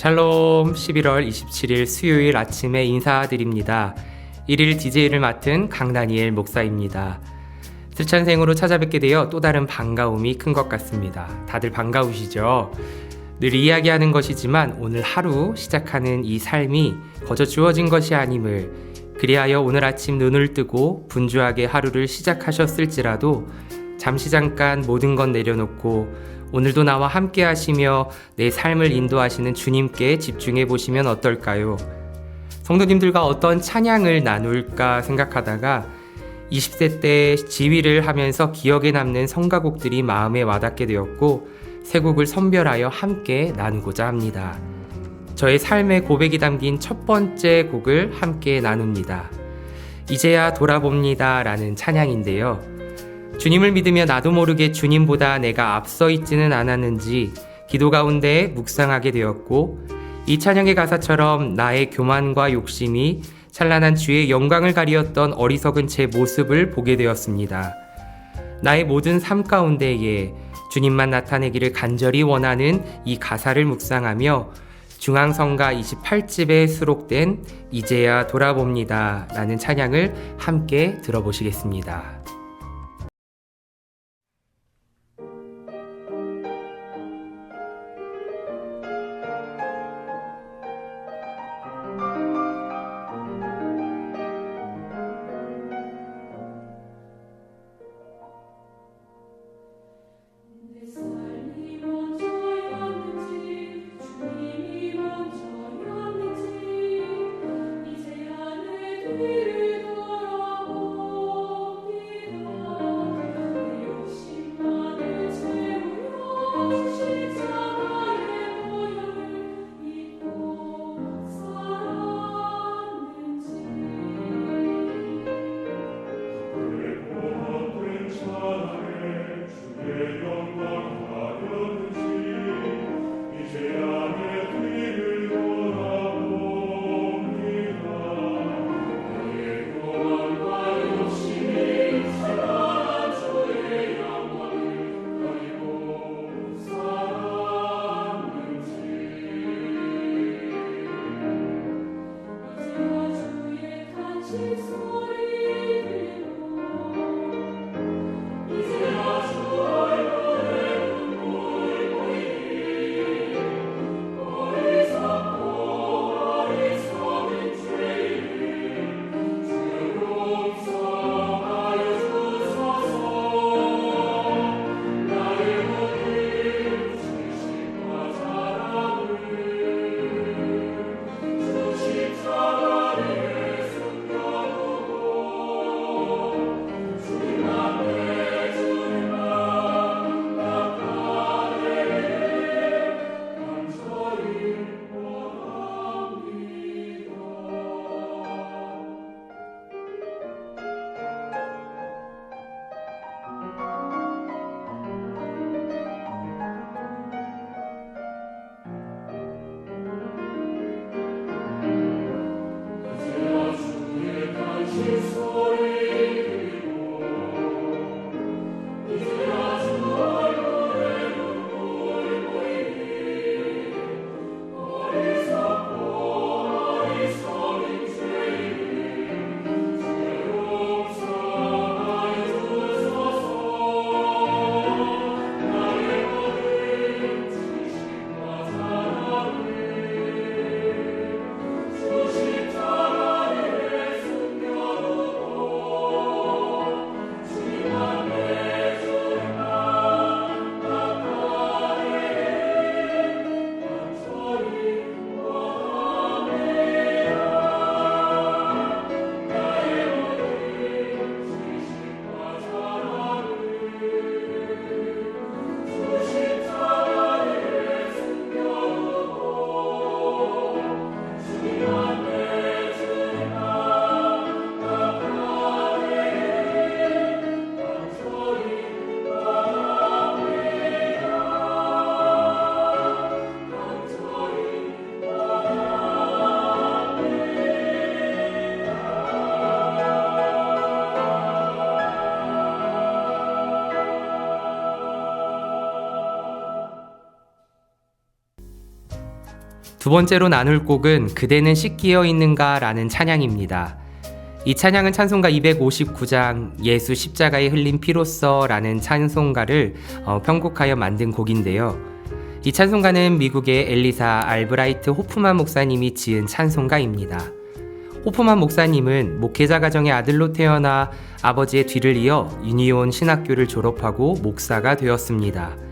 샬롬 11월 27일 수요일 아침에 인사드립니다. 1일 DJ를 맡은 강다니엘 목사입니다. 슬찬생으로 찾아뵙게 되어 또 다른 반가움이 큰 것 같습니다. 다들 반가우시죠? 늘 이야기하는 것이지만 오늘 하루 시작하는 이 삶이 거저 주어진 것이 아님을 그리하여 오늘 아침 눈을 뜨고 분주하게 하루를 시작하셨을지라도 잠시 잠깐 모든 건 내려놓고 오늘도 나와 함께 하시며 내 삶을 인도하시는 주님께 집중해 보시면 어떨까요? 성도님들과 어떤 찬양을 나눌까 생각하다가 20세 때 지휘를 하면서 기억에 남는 성가곡들이 마음에 와닿게 되었고 세 곡을 선별하여 함께 나누고자 합니다. 저의 삶의 고백이 담긴 첫 번째 곡을 함께 나눕니다. 이제야 돌아봅니다 라는 찬양인데요. 주님을 믿으며 나도 모르게 주님보다 내가 앞서 있지는 않았는지 기도 가운데 묵상하게 되었고 이 찬양의 가사처럼 나의 교만과 욕심이 찬란한 주의 영광을 가리었던 어리석은 제 모습을 보게 되었습니다. 나의 모든 삶 가운데에 주님만 나타내기를 간절히 원하는 이 가사를 묵상하며 중앙성가 28집에 수록된 이제야 돌아봅니다 라는 찬양을 함께 들어보시겠습니다. 두 번째로 나눌 곡은 그대는 씻기어 있는가 라는 찬양입니다. 이 찬양은 찬송가 259장 예수 십자가에 흘린 피로써 라는 찬송가를 어, 편곡하여 만든 곡인데요. 이 찬송가는 미국의 엘리사 알브라이트 호프만 목사님이 지은 찬송가입니다. 호프만 목사님은 목회자 가정의 아들로 태어나 아버지의 뒤를 이어 유니온 신학교를 졸업하고 목사가 되었습니다.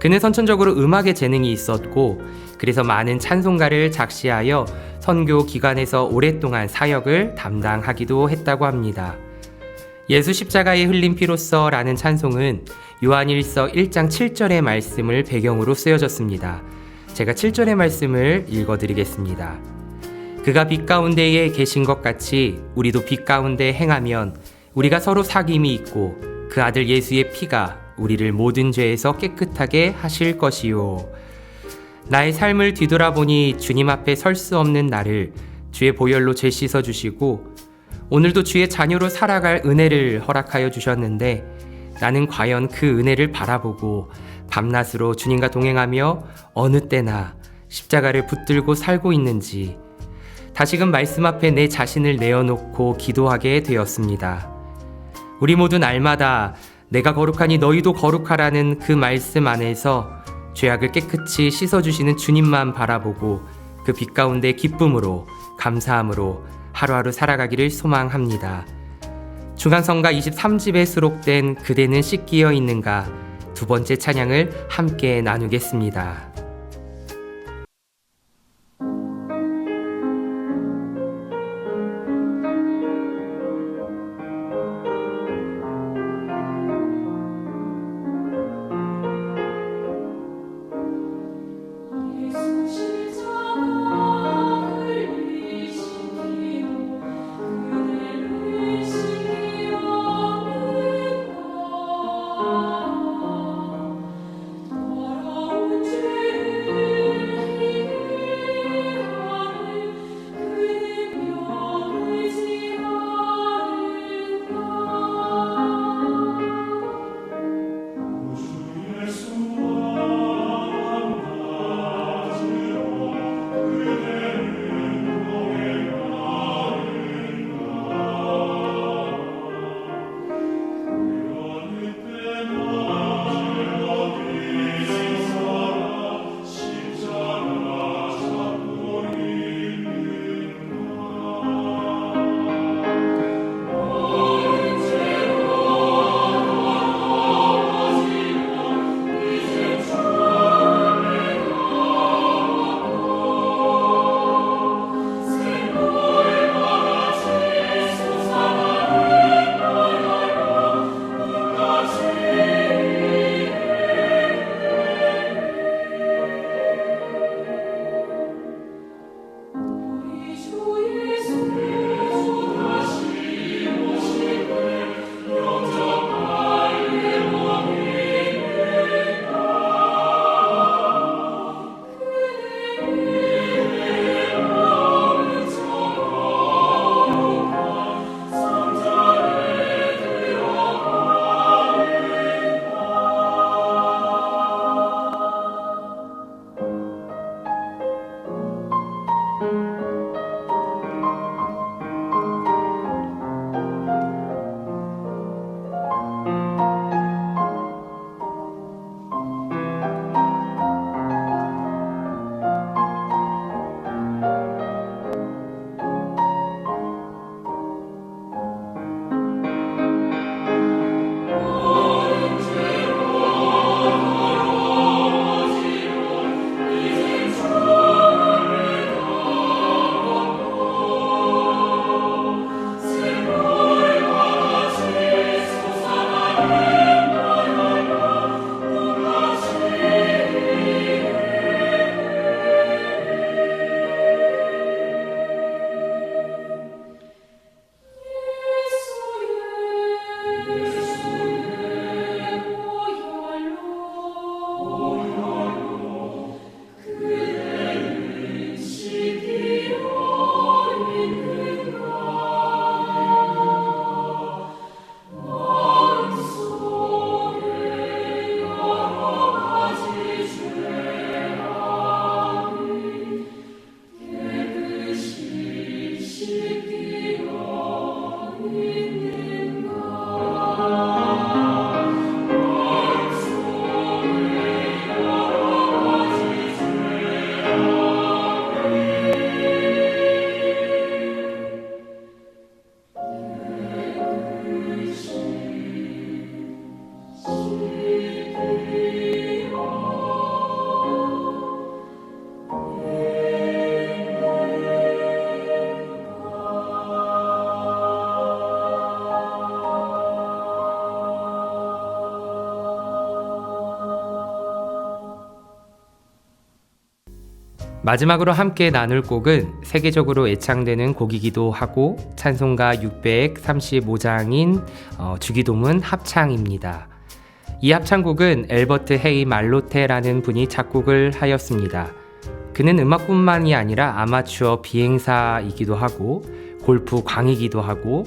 그는 선천적으로 음악에 재능이 있었고 그래서 많은 찬송가를 작시하여 선교 기관에서 오랫동안 사역을 담당하기도 했다고 합니다. 예수 십자가에 흘린 피로써라는 찬송은 요한일서 1장 7절의 말씀을 배경으로 쓰여졌습니다. 제가 7절의 말씀을 읽어드리겠습니다. 그가 빛 가운데에 계신 것 같이 우리도 빛 가운데 행하면 우리가 서로 사귐이 있고 그 아들 예수의 피가 우리를 모든 죄에서 깨끗하게 하실 것이요. 나의 삶을 뒤돌아보니 주님 앞에 설 수 없는 나를 주의 보혈로 죄 씻어 주시고 오늘도 주의 자녀로 살아갈 은혜를 허락하여 주셨는데 나는 과연 그 은혜를 바라보고 밤낮으로 주님과 동행하며 어느 때나 십자가를 붙들고 살고 있는지 다시금 말씀 앞에 내 자신을 내어놓고 기도하게 되었습니다. 우리 모두 날마다 내가 거룩하니 너희도 거룩하라는 그 말씀 안에서 죄악을 깨끗이 씻어주시는 주님만 바라보고 그 빛 가운데 기쁨으로 감사함으로 하루하루 살아가기를 소망합니다. 중간성가 23집에 수록된 그대는 씻기어 있는가 두 번째 찬양을 함께 나누겠습니다. 마지막으로 함께 나눌 곡은 세계적으로 애창되는 곡이기도 하고 찬송가 635장인 어, 주기도문 합창입니다. 이 합창곡은 엘버트 헤이 말로테라는 분이 작곡을 하였습니다. 그는 음악뿐만이 아니라 아마추어 비행사이기도 하고 골프 광이기도 하고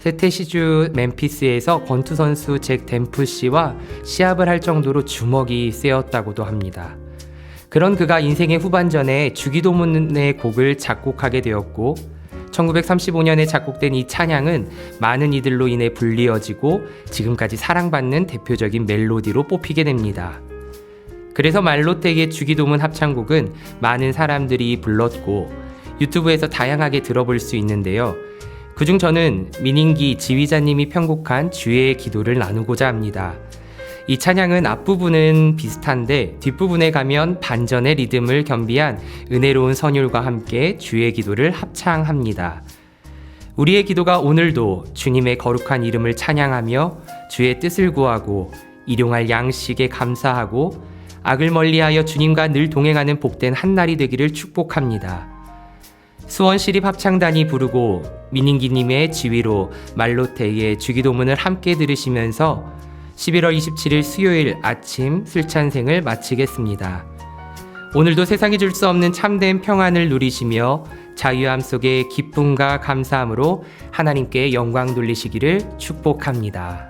세테시주 멤피스에서 권투 선수 잭 댐프시와 시합을 할 정도로 주먹이 세었다고도 합니다. 그런 그가 인생의 후반전에 주기도문의 곡을 작곡하게 되었고 1935년에 작곡된 이 찬양은 많은 이들로 인해 불리어지고 지금까지 사랑받는 대표적인 멜로디로 뽑히게 됩니다. 그래서 말로텍의 주기도문 합창곡은 많은 사람들이 불렀고 유튜브에서 다양하게 들어볼 수 있는데요. 그중 저는 민인기 지휘자님이 편곡한 주의 기도를 나누고자 합니다. 이 찬양은 앞부분은 비슷한데 뒷부분에 가면 반전의 리듬을 겸비한 은혜로운 선율과 함께 주의 기도를 합창합니다. 우리의 기도가 오늘도 주님의 거룩한 이름을 찬양하며 주의 뜻을 구하고 일용할 양식에 감사하고 악을 멀리하여 주님과 늘 동행하는 복된 한날이 되기를 축복합니다. 수원시립 합창단이 부르고 민인기님의 지휘로 말로테의 주기도문을 함께 들으시면서 11월 27일 수요일 아침 슬찬생을 마치겠습니다. 오늘도 세상이 줄 수 없는 참된 평안을 누리시며 자유함 속에 기쁨과 감사함으로 하나님께 영광 돌리시기를 축복합니다.